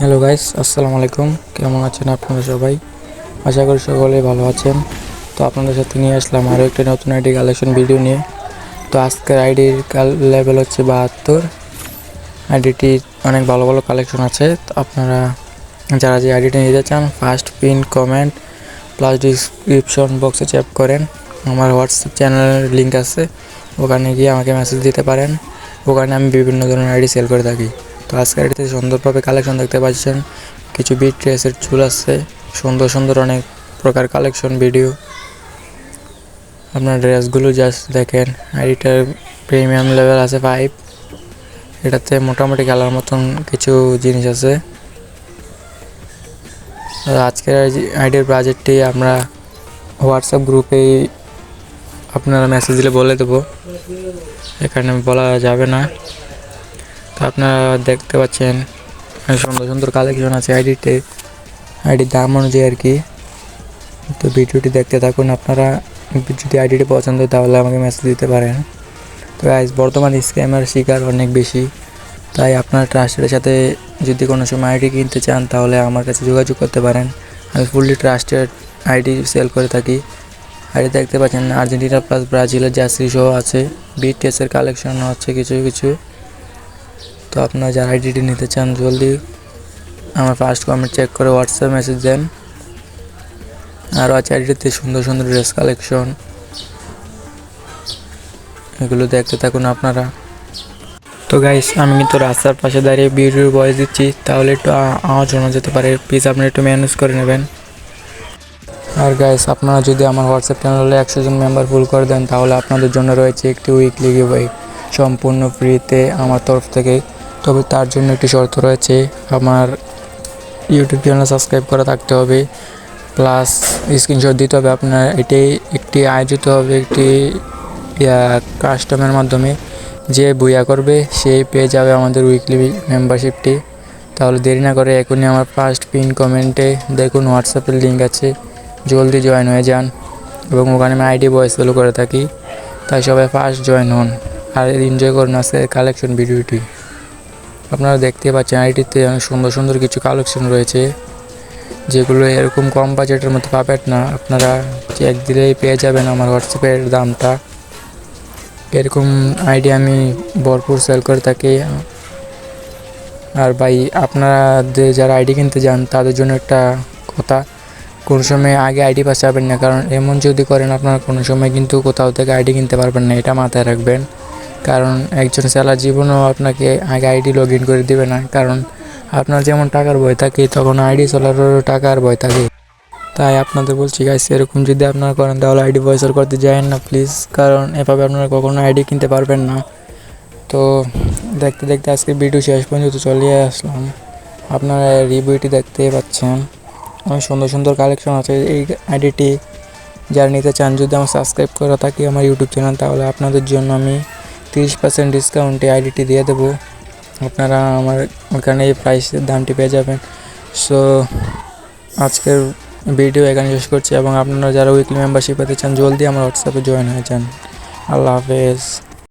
Hello guys আসসালামু আলাইকুম কেমন আছেন আপনারা সবাই? আশা করি সকলে ভালো আছেন। তো আপনাদের সাথে নিয়ে আসলাম আরও একটা নতুন আইডি কালেকশন ভিডিও নিয়ে। তো আজকের আইডির লেভেল হচ্ছে বাহাত্তর। আইডিটি অনেক ভালো ভালো কালেকশন আছে। তো আপনারা যারা যে আইডিটি নিতে চান first pin comment plus description বক্সে চেক করেন। আমার হোয়াটসঅ্যাপ চ্যানেলের লিঙ্ক আছে। ওখানে গিয়ে আমাকে মেসেজ দিতে পারেন। ওখানে আমি বিভিন্ন ধরনের আইডি সেল করে থাকি। তো আজকের আইডিতে সুন্দরভাবে কালেকশন দেখতে পাচ্ছেন। কিছু বিট ড্রেসের চুল আছে। সুন্দর সুন্দর অনেক প্রকার কালেকশন ভিডিও আপনার ড্রেসগুলো জাস্ট দেখেন। আইডিটার প্রিমিয়াম লেভেল আছে ফাইভ এটাতে মোটামুটি খেলার মতন কিছু জিনিস আছে। আজকের আইডির বাজেটটি আমরা হোয়াটসঅ্যাপ গ্রুপে আপনারা মেসেজ দিলে বলে দেবো। এখানে বলা যাবে না। তো আপনারা দেখতে পাচ্ছেন সুন্দর সুন্দর কালেকশন আছে আইডিতে আইডির দাম অনুযায়ী আর কি। তো ভিডিওটি দেখতে থাকুন, আপনারা যদি আইডিটি পছন্দ তাহলে আমাকে মেসেজ দিতে পারেন। তো গাইজ বর্তমান স্ক্যামের শিকার অনেক বেশি। তাই আপনার ট্রাস্টের সাথে যদি কোনো সময় আইডি কিনতে চান তাহলে আমার কাছে যোগাযোগ করতে পারেন। আমি ফুললি ট্রাস্টেড আইডি সেল করে থাকি। আইডি দেখতে পাচ্ছেন আর্জেন্টিনা প্লাস ব্রাজিলের জার্সি সহ আছে বিটিএসের কালেকশন হচ্ছে কিছু কিছু। তো আপনারা যারা আইডিটি নিতে চান, জলদি আমার ফার্স্ট কমেন্ট চেক করে হোয়াটসঅ্যাপ মেসেজ দেন। আরও আছে আইডিতে সুন্দর সুন্দর ড্রেস কালেকশন এগুলো দেখতে থাকুন আপনারা। তো গাইস আমি কিন্তু রাস্তার পাশে দাঁড়িয়ে ভিডিওর ভয়েস দিচ্ছি। তাহলে একটু আওয়াজ শোনা যেতে পারে। প্লিজ আপনি একটু ম্যানেজ করে নেবেন। আর গাইস আপনারা যদি আমার হোয়াটসঅ্যাপ চ্যানেলে একশো জন মেম্বার ফুল করে দেন, তাহলে আপনাদের জন্য রয়েছে একটি উইকলি গিভওয়ে সম্পূর্ণ ফ্রিতে আমার তরফ থেকে তবে তার জন্য একটি শর্ত রয়েছে। আমার ইউটিউব চ্যানেল সাবস্ক্রাইব করা থাকতে হবে। প্লাস স্ক্রিনশট দিতে হবে আপনার। এটি একটি আয়োজিত হবে একটি কাস্টমের মাধ্যমে। যে বইয়া করবে সেই পেয়ে যাবে আমাদের উইকলি মেম্বারশিপটি তাহলে দেরি না করে এখনই আমার ফার্স্ট পিন কমেন্টে দেখুন হোয়াটসঅ্যাপের লিঙ্ক আছে। জলদি জয়েন হয়ে যান। এবং ওখানে আমি আইডি ভয়েস ফলো করে থাকি। তাই সবাই ফার্স্ট জয়েন হন। আর এনজয় করুন আজকে কালেকশন ভিডিওটি আপনারা দেখতে পাচ্ছেন আইডিতে অনেক সুন্দর সুন্দর কিছু কালেকশন রয়েছে, যেগুলো এরকম কম বাজেটের মধ্যে পাবেন না। আপনারা চেক দিলেই পেয়ে যাবেন আমার হোয়াটসঅ্যাপের দামটা। এরকম আইডি আমি ভরপুর সেল করে থাকি। আর ভাই, আপনাদের যারা আইডি কিনতে যান, তাদের জন্য একটা কথা, কোনো সময় আগে আইডি পাস যাবেন না, কারণ এমন যদি করেন, আপনারা কোনো সময় কিন্তু কোথাও থেকে আইডি কিনতে পারবেন না, এটা মাথায় রাখবেন। কারণ একজন সেলার জীবনেও আপনাকে আগে আইডি লগ ইন করে দেবে না। কারণ আপনার যেমন টাকার ভয় থাকে, তখন আইডি চলারও টাকার ভয় থাকে। তাই আপনাদের বলছি গাইস এরকম যদি আপনারা করেন, তাহলে আইডি ভয়েসর করতে যায়েন না প্লিজ কারণ এভাবে আপনারা কখনো আইডি কিনতে পারবেন না। তো দেখতে দেখতে আজকে ভিডিও শেষ পর্যন্ত চলে আসলাম। আপনারা রিভিউটি দেখতে পাচ্ছেন। অনেক সুন্দর সুন্দর কালেকশন আছে। এই আইডিটি যারা নিতে চান, যদি আমার সাবস্ক্রাইব করা থাকে আমার ইউটিউব চ্যানেল তাহলে আপনাদের জন্য আমি তিরিশ পার্সেন্ট ডিসকাউন্টে আইডিটি দিয়ে দেবো। আপনারা আমার ওখানে এই প্রাইসের দামটি পেয়ে যাবেন। সো আজকের ভিডিও এখানে শেষ করছি এবং আপনারা যারা উইকলি মেম্বারশিপ পেতে চান, জলদি আমার হোয়াটসঅ্যাপে জয়েন হয়ে যান। আল্লাহ হাফেজ।